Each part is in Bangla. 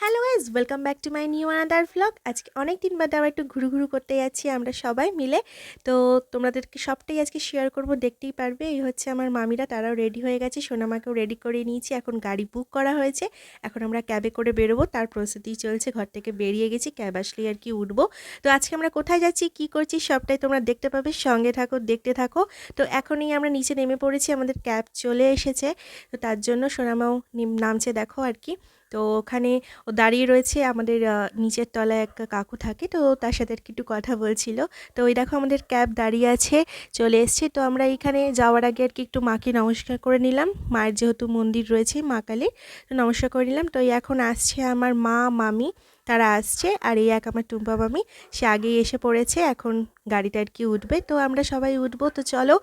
Hello guys welcome back to my new another vlog আজকে অনেক দিন বাদে আবার একটু ঘুরু ঘুরু করতে যাচ্ছি আমরা সবাই মিলে। তো তোমাদেরকে সবটাই আজকে শেয়ার করব, দেখতেই পারবে। এই হচ্ছে আমার মামিরা, তারাও রেডি হয়ে গেছে। সোনামাকেও রেডি করে নিয়েছি। এখন গাড়ি বুক করা হয়েছে। এখন আমরা ক্যাবে করে বেরোবো। তার প্রস্তুতি চলছে। ঘর থেকে বেরিয়ে গেছি। ক্যাব আসলেই আর কি উঠবো। তো আজকে আমরা কোথায় যাচ্ছি, কি করছি, সবটাই তোমরা দেখতে পাবে। সঙ্গে থাকো, দেখতে থাকো। তো এখনই আমরা নিচে নেমে পড়েছি। আমাদের ক্যাব চলে এসেছে। তো তার জন্য সোনামাও নিম- নামছে দেখো আর কি। তো ওখানে ও দাঁড়িয়ে রয়েছে, আমাদের নিচের তলায় এক কাকু থাকে, তো তার সাথে আর কি একটু কথা বলছিল। তো ওই দেখো আমাদের ক্যাব দাঁড়িয়ে আছে, চলে এসছে। তো আমরা এখানে যাওয়ার আগে আর কি একটু মাকে নমস্কার করে নিলাম। মায়ের যেহেতু মন্দির রয়েছে, মা কালী, তো নমস্কার করে নিলাম। তো এখন আসছে আমার মা, মামি তারা আসছে আর এই এক আমার টুম্পা মামি, সে আগেই এসে পড়েছে, এখন গাড়িটা আর কি উঠবে। তো আমরা সবাই উঠবো, তো চলো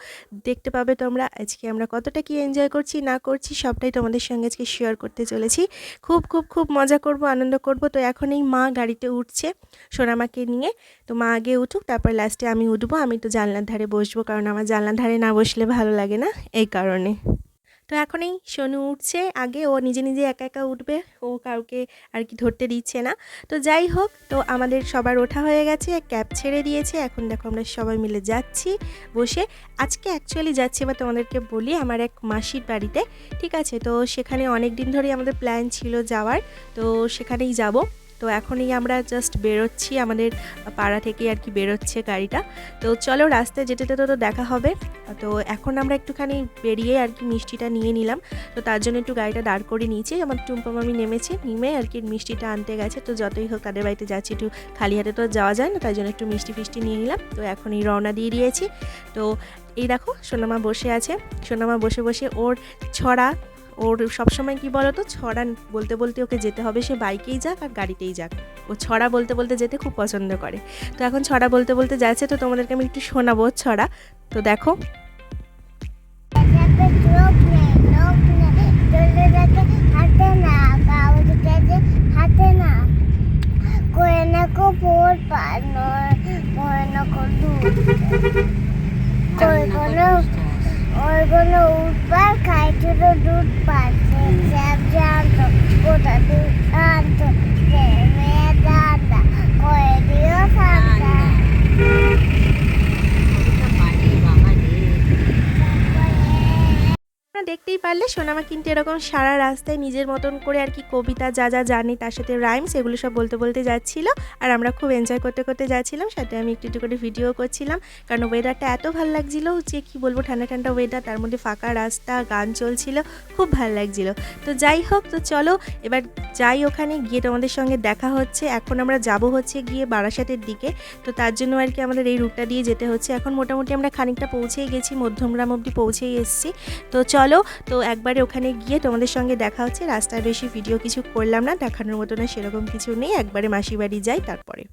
দেখতে পাবে তোমরা আজকে আমরা কতটা কি এনজয় করছি, না করছি, সবটাই তোমাদের সঙ্গে আজকে শেয়ার করতে চলেছি। খুব খুব খুব মজা করব, আনন্দ করব। তো এখন এই মা গাড়িতে উঠছে সোনামাকে নিয়ে। তো মা আগে উঠুক, তারপর লাস্টে আমি উঠবো। আমি তো জানলার ধারে বসবো, কারণ আমার জানলার ধারে না বসলে ভালো লাগে না, এই কারণে। তো এখন এই সোনু উঠছে। আগে ও নিজে নিজে একা একা উঠবে। ও কাউকে আর কি ধরতে দিচ্ছে না। তো যাই হোক, তো আমাদের সবার ওঠা হয়ে গেছে ক্যাব ছেড়ে দিয়েছে। এখন দেখো আমরা সবাই মিলে যাচ্ছি বসে। আজকে অ্যাকচুয়ালি যাচ্ছি বা তোমাদেরকে বলি, আমার এক মাসির বাড়িতে। ঠিক আছে, তো সেখানে অনেক দিন ধরেই আমাদের প্ল্যান ছিল যাওয়ার। তো সেখানেই যাব। তো এখনই আমরা জাস্ট বেরোচ্ছি, আমাদের পাড়া থেকে আর কি বেরোচ্ছে গাড়িটা। তো চলো রাস্তায় যেতে তো দেখা হবে। তো এখন আমরা একটুখানি বেরিয়ে আর কি মিষ্টিটা নিয়ে নিলাম। তো তার জন্য একটু গাড়িটা দাঁড় করে নিয়েছি। আমার টুম্পা মামি নেমেছে, নেমে আর কি মিষ্টিটা আনতে গেছে। তো যতই হোক তাদের বাড়িতে যাচ্ছি, একটু খালি হাতে তো যাওয়া যায় না, তাই জন্য একটু মিষ্টি ফিষ্টি নিয়ে নিলাম। তো এখনই রওনা দিয়ে দিয়েছি। তো এই দেখো, সোনামা বসে আছে। সোনামা বসে বসে ওর ছড়া ওর সবসময় কি বলো তো ছড়া বলতে বলতে ওকে যেতে হবে, সে বাইকেই যাক আর গাড়িতেই যাক। ও ছড়া বলতে বলতে যেতে খুব পছন্দ করে। তো এখন ছড়া বলতে বলতে যাচ্ছে, তো তোমাদেরকে আমি একটু শোনাবো। ছড়া, তো দেখো যাবে চোখ নেই লোক নেই চলে যাচ্ছে হাতে না কাগজ কেটে হাতে না করে না কো পোর পানো করে না কো দুধ কই কোনো ওই কোনো উঠবার খাইছিল দুধ পাচ্ছে স্যাপ জানতো কোথা দুধ আনতো মেয়ে দাদা করে দিও সান্তা তোমরা দেখতেই পারলে সোনামা কিন্তু এরকম সারা রাস্তায় নিজের মতন করে আর কি কবিতা, যা যা, জানি তার সাথে রাইমস এগুলো সব বলতে বলতে যাচ্ছিল। আর আমরা খুব এনজয় করতে করতে যাচ্ছিলাম, সাথে আমি একটু একটু করে ভিডিও করছিলাম। কারণ ওয়েদারটা এত ভালো লাগছিল যে কি বলব, ঠান্ডা ঠান্ডা ওয়েদার তার মধ্যে ফাঁকা রাস্তা, গান চলছিল, খুব ভালো লাগছিল। তো যাই হোক, তো চলো, এবার যাই ওখানে, গিয়ে তোমাদের সঙ্গে দেখা হচ্ছে। এখন আমরা যাব হচ্ছে গিয়ে বারাসাতের দিকে। তো তার জন্য আর কি আমাদের এই রুটটা দিয়ে যেতে হচ্ছে। এখন মোটামুটি আমরা খানিকটা পৌঁছেই গেছি, মধ্যমগ্রাম অবধি পৌঁছেই এসেছি। তো চলো, তো একবারে ওখানে গিয়ে তোমাদের সঙ্গে দেখা হচ্ছে। রাস্তায় বেশি ভিডিও কিছু করলাম না, দেখানোর মতো না, সেরকম কিছু নেই। একবারে মাসি বাড়ি যাই তারপরে।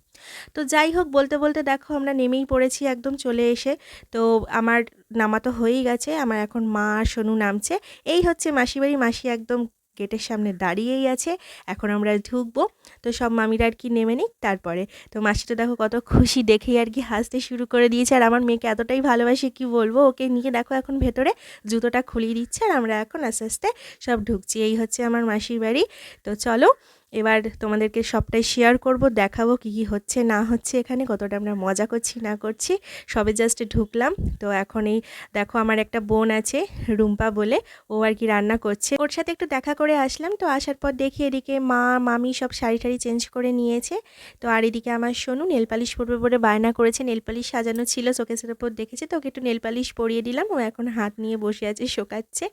তো যাই হোক, বলতে বলতে দেখো আমরা নেমেই পড়েছি একদম চলে এসে। তো আমার নামা তো হয়েই গেছে, আমার এখন মা সোনু নামছে। এই হচ্ছে মাসি বাড়ি মাসি একদম গেটের সামনে দাঁড়িয়েই আছে। এখন আমরা ঢুকবো। তো সব মামিরা আর কি নেমে নিক, তারপরে তো মাসি তো দেখো কত খুশি দেখেই আর কি হাসতে শুরু করে দিয়েছে। আর আমার মেয়েকে এতটাই ভালোবাসে কি বলব? ওকে নিয়ে দেখো এখন ভেতরে জুতোটা খুলিয়ে দিচ্ছে। আর আমরা এখন আস্তে আস্তে সব ঢুকছি। এই হচ্ছে আমার মাসির বাড়ি। তো চলো এবার তোমাদেরকে সবটাই শেয়ার করব, দেখাবো কী কী হচ্ছে, না হচ্ছে এখানে, কতটা আমরা মজা করছি, না করছি, সবে জাস্ট ঢুকলাম। তো এখন এই, দেখো আমার একটা বোন আছে, রুম্পা বলে, ও আর কি রান্না করছে। ওর সাথে একটু দেখা করে আসলাম, তো আসার পর দেখি এদিকে মা, মামি সব শাড়ি টাড়ি চেঞ্জ করে নিয়েছে। তো আর এদিকে আমার সোনু নেল পালিশ পরবে বলে বায়না করেছে নেল পালিশ সাজানো ছিল, শোকেসের ওপর দেখেছে, তো ওকে একটু নেল পালিশ পরিয়ে দিলাম, ও এখন হাত নিয়ে বসে আছে, শোকাচ্ছে।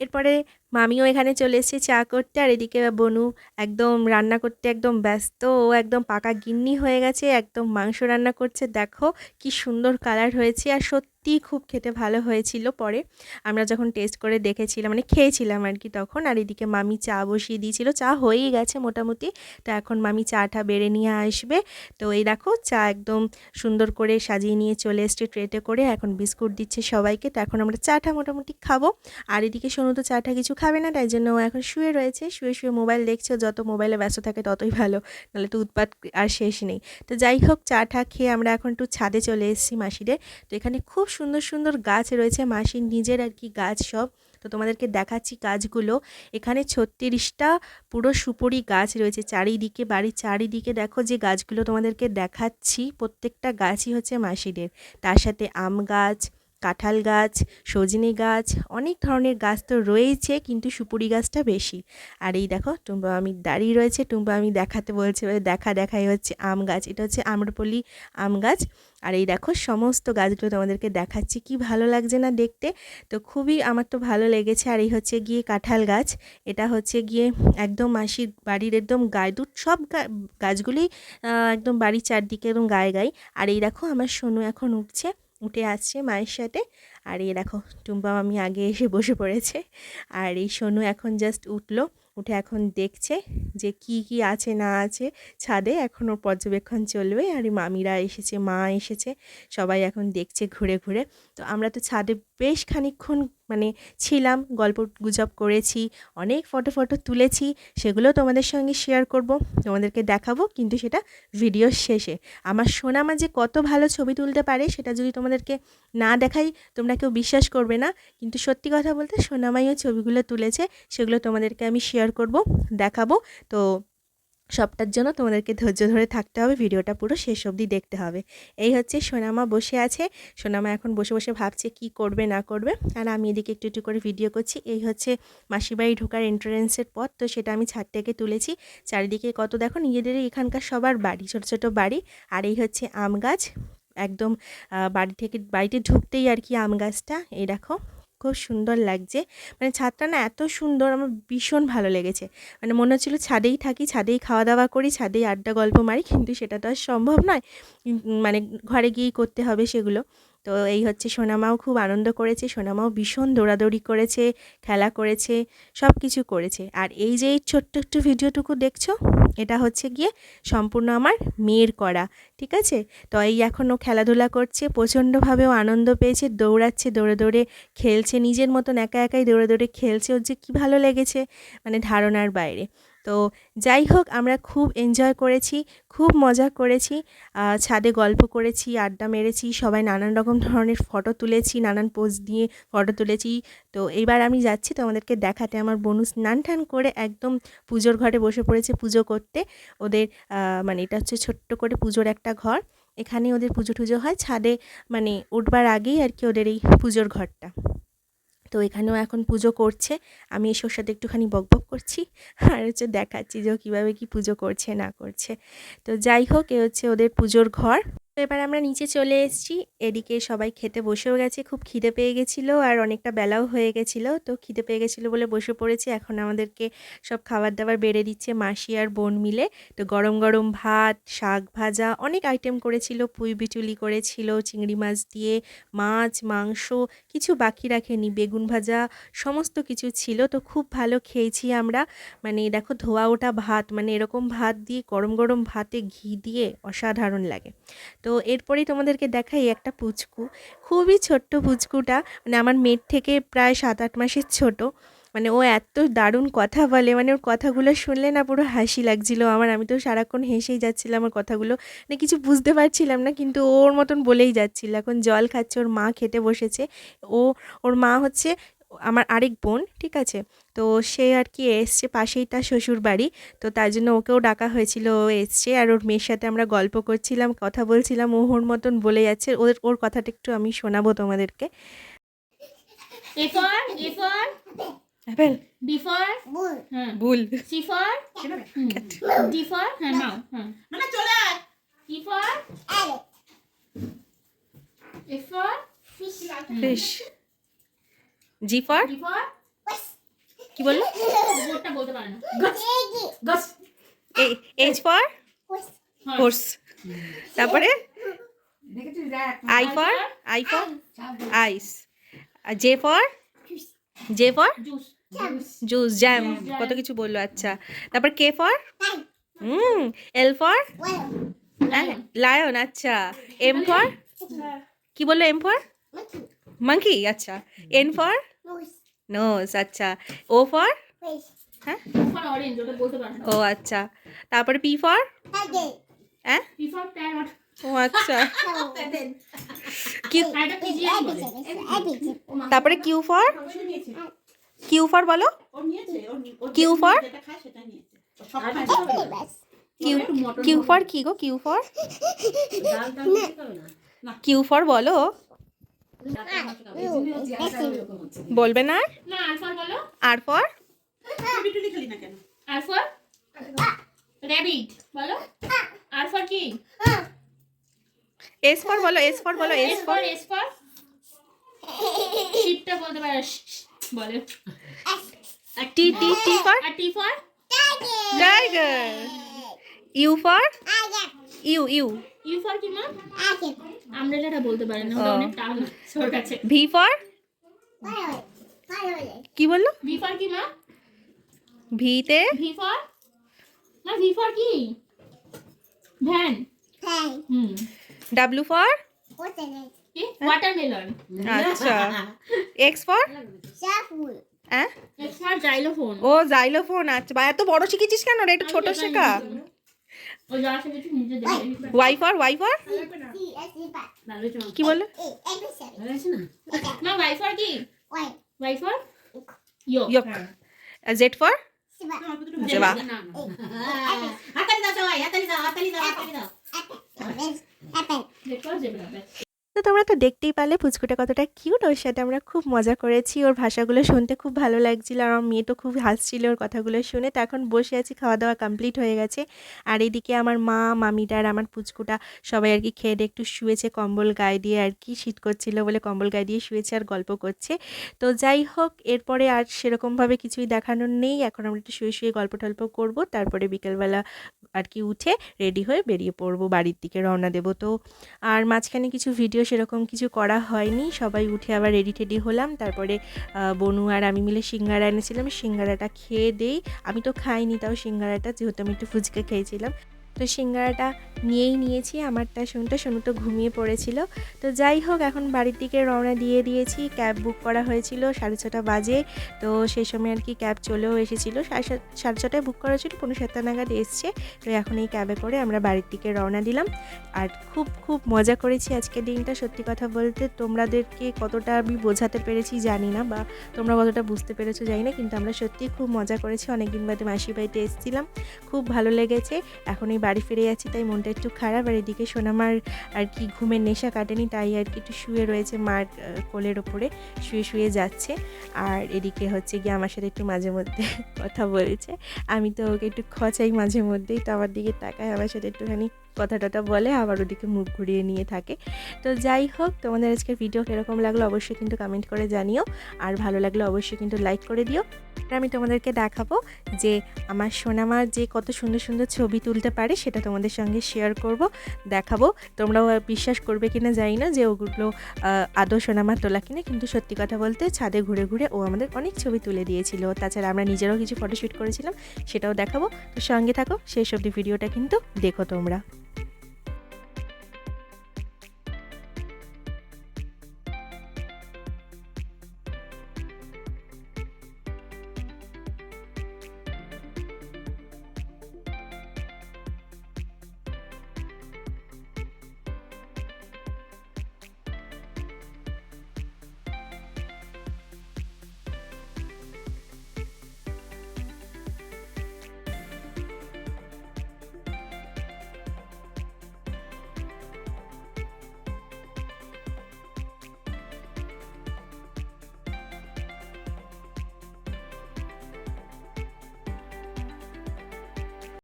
এরপরে মামিও এখানে চলে এসেছে চা করতে, আর এদিকে বনু একদম রান্না করতে একদম ব্যস্ত। ও একদম পাকা গিন্নি হয়ে গেছে, একদম মাংস রান্না করছে। দেখো কি সুন্দর কালার হয়েছে, আর সত্যিই খুব খেতে ভালো হয়েছিল পরে। আমরা যখন টেস্ট করে দেখেছিলাম মানে খেয়েছিলাম আর কি তখন, আর এদিকে মামি চা বসিয়ে দিয়েছিল। চা হয়েই গেছে মোটামুটি, তো এখন মামি চাটা বেড়ে নিয়ে আসবে। তো এই দেখো চা একদম সুন্দর করে সাজিয়ে নিয়ে চলে এসছে ট্রেতে করে, এখন বিস্কুট দিচ্ছে সবাইকে। তো এখন আমরা চাটা মোটামুটি খাব। আর এদিকে সোনু তো চাটা কিছু খাবে না, তাই জন্য এখন শুয়ে রয়েছে। শুয়ে শুয়ে মোবাইল দেখছে যত মোবাইলে ব্যস্ত থাকে ততই ভালো, নাহলে তো উৎপাত আর শেষ নেই। তো যাই হোক, চা টা খেয়ে আমরা এখন একটু ছাদে চলে এসেছি মাসিদের। তো এখানে খুব সুন্দর সুন্দর গাছ রয়েছে, মাসির নিজের আর কি গাছ সব। তো তোমাদেরকে দেখাচ্ছি গাছগুলো এখানে ছত্রিশটা পুরো সুপুরি গাছ রয়েছে চারিদিকে, বাড়ির চারিদিকে। দেখো যে গাছগুলো তোমাদেরকে দেখাচ্ছি, প্রত্যেকটা গাছই হচ্ছে মাসিদের। তার সাথে আম গাছ কাঁঠাল গাছ সজনে গাছ অনেক ধরনের গাছ তো রয়েছে কিন্তু সুপুরি গাছটা বেশি। আর এই দেখো টুম্বা আমি দাঁড়িয়ে রয়েছে টুম্বা আমি দেখাতে বলছে বলে দেখা দেখাই হচ্ছে আম গাছ এটা হচ্ছে আম্রপলি আম গাছ। আর এই দেখো সমস্ত গাছগুলো তোমাদেরকে দেখাচ্ছি কি ভালো লাগছে না দেখতে? তো খুবই আমার তো ভালো লেগেছে আর এই হচ্ছে গিয়ে কাঁঠাল গাছ এটা হচ্ছে গিয়ে একদম মাসির বাড়ির একদম গায়ে দুধ সব গা- গাছগুলোই আহ, একদম বাড়ির চারদিকে একদম গায়ে গায়ে। আর এই দেখো আমার সোনু এখন উঠছে। উঠে আসছে মায়ের সাথে। আর এই দেখো, টুম্পা আমি আগে এসে বসে পড়েছে। আর এই সোনু এখন জাস্ট উঠল, উঠে এখন দেখছে যে কি কি আছে, না আছে ছাদে। এখনও পর্যবেক্ষণ চলবে। আর এই মামিরা এসেছে, মা এসেছে। সবাই এখন দেখছে ঘুরে ঘুরে। তো আমরা তো ছাদে বেশ খানিকক্ষণ মানে ছিলাম, গল্প গুজব করেছি, অনেক ফটো ফটো তুলেছি, সেগুলো তোমাদের সঙ্গে শেয়ার করব, তোমাদেরকে দেখাবো, কিন্তু সেটা ভিডিও শেষে। আমার সোনামা যে কত ভালো ছবি তুলতে পারে, সেটা যদি তোমাদেরকে না দেখাই, তোমরা কেউ বিশ্বাস করবে না। কিন্তু সত্যি কথা বলতে, সোনামাইও ছবিগুলো তুলেছে, সেগুলো তোমাদেরকে আমি শেয়ার করব, দেখাবো। তো সবটার জন্য তোমাদেরকে ধৈর্য ধরে থাকতে হবে, ভিডিওটা পুরো শেষ অবধি দেখতে হবে। এই হচ্ছে সোনামা বসে আছে। সোনামা এখন বসে বসে ভাবছে কি করবে, না করবে। আর আমি এদিকে একটু একটু করে ভিডিও করছি। এই হচ্ছে মাসিবাড়ি ঢোকার এন্ট্রান্সের পথ। তো সেটা আমি ছাদ থেকে তুলেছি। চারিদিকে কত দেখো, নিজেদেরই এখানকার সবার বাড়ি, ছোট ছোট বাড়ি। আর এই হচ্ছে আম গাছ। একদম বাড়ি থেকে, বাড়িতে ঢুকতেই আর কি আম গাছটা। এই দেখো। খুব সুন্দর লাগছে। মানে ছাদটা না এত সুন্দর, আমার ভীষণ ভালো লেগেছে। মানে মনে হচ্ছিল ছাদেই থাকি, ছাদেই খাওয়া দাওয়া করি, ছাদেই আড্ডা গল্প মারি, কিন্তু সেটা তো আর সম্ভব নয়। মানে ঘরে গিয়েই করতে হবে সেগুলো। তো এই হচ্ছে সোনামাও খুব আনন্দ করেছে, সোনামাও ভীষণ দৌড়াদৌড়ি করেছে, খেলা করেছে সব কিছু করেছে। আর এই যে এই ছোট্ট একটু ভিডিওটুকু দেখছ, এটা হচ্ছে গিয়ে সম্পূর্ণ আমার মেয়ের করা, ঠিক আছে? তো এই এখনও খেলাধুলা করছে, প্রচণ্ডভাবেও আনন্দ পেয়েছে, দৌড়াচ্ছে, দৌড়ে দৌড়ে খেলছে, নিজের মতন একা একাই দৌড়ে দৌড়ে খেলছে, ওর যে কী ভালো লেগেছে মানে ধারণার বাইরে। তো যাই হোক, আমরা খুব এনজয় করেছি, খুব মজা করেছি। ছাদে গল্প করেছি, আড্ডা মেরেছি, সবাই নানান রকম ধরনের ফটো তুলেছি, নানান পোজ দিয়ে ফটো তুলেছি। তো এইবার আমি যাচ্ছি তোমাদেরকে দেখাতে। আমার বনু স্নান টান করে একদম পুজোর ঘরে বসে পড়েছে পুজো করতে। ওদের মানে এটা হচ্ছে ছোট্ট করে পুজোর একটা ঘর। এখানে ওদের পুজো টুজো হয়। ছাদে মানে উঠবার আগেই আর কি ওদের এই পুজোর ঘরটা। তো এখানেও এখন পুজো করছে। আমি এসে ওর সাথে একটুখানি বকবক করছি আর হচ্ছে দেখাচ্ছি যে কীভাবে কি পুজো করছে, না করছে। তো যাই হোক, এ হচ্ছে ওদের পুজোর ঘর। তো এবার আমরা নিচে চলে এসেছি। এদিকে সবাই খেতে বসেও গেছে, খুব খিদে পেয়ে গেছিল আর অনেকটা বেলাও হয়ে গেছিল। তো খিদে পেয়ে গেছিল বলে বসে পড়েছি। এখন আমাদেরকে সব খাবার দাবার বেড়ে দিচ্ছে মাসি আর বোন মিলে। তো গরম গরম ভাত, শাক ভাজা, অনেক আইটেম করেছিল। পুঁই বিচুলি করেছিল, চিংড়ি মাছ দিয়ে, মাছ, মাংস, কিছু বাকি রাখেনি। বেগুন ভাজা, সমস্ত কিছু ছিল। তো খুব ভালো খেয়েছি আমরা। মানে দেখো ধোয়া ওঠা ভাত। মানে এরকম ভাত দিয়ে গরম গরম ভাতে ঘি দিয়ে অসাধারণ লাগে। তো এরপরেই তোমাদেরকে দেখাই একটা পুচকু। খুবই ছোট্ট পুচকুটা মানে আমার মেয়ের থেকে প্রায় সাত আট মাসের ছোট। মানে ও এত দারুণ কথা বলে মানে ওর কথাগুলো শুনলে না পুরো হাসি লাগছিল আমার। আমি তো সারাক্ষণ হেসেই যাচ্ছিলাম ওর কথাগুলো। মানে কিছু বুঝতে পারছিলাম না, কিন্তু ওর মতন বলেই যাচ্ছিল। এখন জল খাচ্ছে, ওর মা খেতে বসেছে। ও, ওর মা হচ্ছে আমার আরেক বোন, ঠিক আছে? তো সে আর কি এসছে পাশেই তার শ্বশুর বাড়ি তো তার জন্য ওকেও ডাকা হয়েছিল। ও এসছে আর ওর মেয়ের সাথে আমরা গল্প করছিলাম কথা বলছিলাম। ও ওর মতন বলে যাচ্ছে। ওর ওর কথাটা একটু আমি শোনাবো তোমাদেরকে। অ্যাপেল। বুল হ্যাঁ। নাও চলে আয়। Fish G for G for? কি বলল? এইচ ফর হ্যাঁ। হোর্স তারপরে? I for I for ice J for J for juice juice jam কত কিছু বলল আচ্ছা। তারপর K for hmm L for lion আচ্ছা। এম ফর কি বলল এম ফর মাকি মাঙ্কি আচ্ছা। এন ফর নোস আচ্ছা। ও ফর হ্যাঁ? ও আচ্ছা। তারপরে পি ফর হ্যাঁ ও আচ্ছা। কিউ। তারপরে কিউ ফর কিউ ফর বলো। কিউ মটন কিউ হবে। ফর কি গো? Q for. কিউ ফর বলো। বলবে না আর? না আর ফর বলো। R for? টুলি টুলি খেলি না কেন? R for? র্যাবিট বলো। আর ফর কি? এস ফর বলো এস ফর বলো S S for for S for শিপটা বলতে পারো শ, শ, T T T for T for tiger U for U U. U for কি মা আমব্রেলাটা বলতে পারে না ওটা অনেক টান ওর কাছে। V for? কি বলল? ভি ফর কি মা ভিতে? V for? না ভি ফর কি? ভ্যান। হুম। W for? কি? ওয়াটারমেলন আচ্ছা। X for? হ্যাঁ এক্স ফর জাইলোফোন ও জাইলোফোন আচ্ছা। বা এত বড় শিখেছিস কেন রে? একটু ছোট শেখা ও যা শিখেছি নিজে দেখে ওয়াই ফর ওয়াই ফর ভালো চল কি বলল ভালো আছে না মা ওয়াই ফর কি Y for yo yoke Z for আমার দুটো আচ্ছা, বাহ। না না হাতালি দাও সবাই হাতালি দাও হাতালি দাও হাতালি দাও দেখো জেব্রা ব্যাস তো তোমরা তো দেখতেই পারলে পুচকুটা কতটা কিউট ওর সাথে আমরা খুব মজা করেছি। ওর ভাষাগুলো শুনতে খুব ভালো লাগছিল। আর আমার মেয়ে তো খুব হাসছিল ওর কথাগুলো শুনে। তো এখন বসে আছি খাওয়া দাওয়া কমপ্লিট হয়ে গেছে। আর এদিকে আমার মা মামিটা আর আমার পুচকুটা সবাই আর কি খেয়ে দিয়ে একটু শুয়েছে, কম্বল গায়ে দিয়ে আর কি শীত করছিল বলে কম্বল গায়ে দিয়ে শুয়েছে আর গল্প করছে। তো যাই হোক, এরপরে আর সেরকমভাবে কিছুই দেখানোর নেই। এখন আমরা একটু শুয়ে শুয়ে গল্প টল্প করব। তারপরে বিকেলবেলা আর কি উঠে রেডি হয়ে বেরিয়ে পড়ব বাড়ির দিকে রওনা দেবো। তো আর মাঝখানে কিছু ভিডিও সেরকম কিছু করা হয়নি। সবাই উঠে আবার রেডি টেডি হলাম। তারপরে বনু আর আমি মিলে সিঙ্গারা এনেছিলাম। সিঙ্গারাটা খেয়ে দেই। আমি তো খাইনি, তাও সিঙ্গারাটা। যেহেতু আমি একটু ফুচকা খেয়েছিলাম। তো সিঙ্গারাটা নিয়েই নিয়েছি, আমারটা শুনতে শুনু তো ঘুমিয়ে পড়েছিল। তো যাই হোক, এখন বাড়ির দিকে রওনা দিয়ে দিয়েছি। ক্যাব বুক করা হয়েছিল সাড়ে ছটা বাজে। তো সেই সময় আর কি ক্যাব চলেও এসেছিল। সাড়ে সাড়ে ছটায় বুক করা ছিল পনেরো সাতটা নাগাদ এসছে। তো এখন এই ক্যাবে করে আমরা বাড়ির দিকে রওনা দিলাম। আর খুব খুব মজা করেছি আজকের দিনটা, সত্যি কথা বলতে। তোমাদেরকে কতটা আমি বোঝাতে পেরেছি জানি না, বা তোমরা কতটা বুঝতে পেরেছ জানি না। কিন্তু আমরা সত্যিই খুব মজা করেছি। অনেক দিন বাদে মাসি বাড়িতে এসেছিলাম। খুব ভালো লেগেছে। এখন এই বাড়ি ফিরে যাচ্ছি, তাই মনটা একটু খারাপ। আর এদিকে সোনামার আর কি ঘুমের নেশা কাটেনি, তাই আর কি একটু শুয়ে রয়েছে মার কোলের ওপরে, শুয়ে শুয়ে যাচ্ছে। আর এদিকে হচ্ছে গিয়ে আমার সাথে একটু মাঝে মধ্যে কথা বলছে। আমি তো ওকে একটু খচাই মাঝে মধ্যেই, তো আমার দিকে তাকায়, আমার সাথে একটুখানি কথা টথা বলে, আবার ওদিকে মুখ ঘুরিয়ে নিয়ে থাকে। তো যাই হোক, তোমাদের আজকের ভিডিও কীরকম লাগল অবশ্যই কিন্তু কমেন্ট করে জানিও। আর ভালো লাগলে অবশ্যই কিন্তু লাইক করে দিও। আর আমি তোমাদেরকে দেখাবো যে আমার সোনামার যে কত সুন্দর সুন্দর ছবি তুলতে পারে সেটা তোমাদের সঙ্গে শেয়ার করব, দেখাবো। তোমরাও বিশ্বাস করবে কিনা জানি না যে ওগুলো আদৌ সোনামার তোলা কিনা, কিন্তু সত্যি কথা বলতে ছাদে ঘুরে ঘুরে ও আমাদের অনেক ছবি তুলে দিয়েছিল। তাছাড়া আমরা নিজেরাও কিছু ফটোশ্যুট করেছিলাম, সেটাও দেখাবো। তো সঙ্গে থাকো সেই সবজি ভিডিওটা কিন্তু দেখো তোমরা।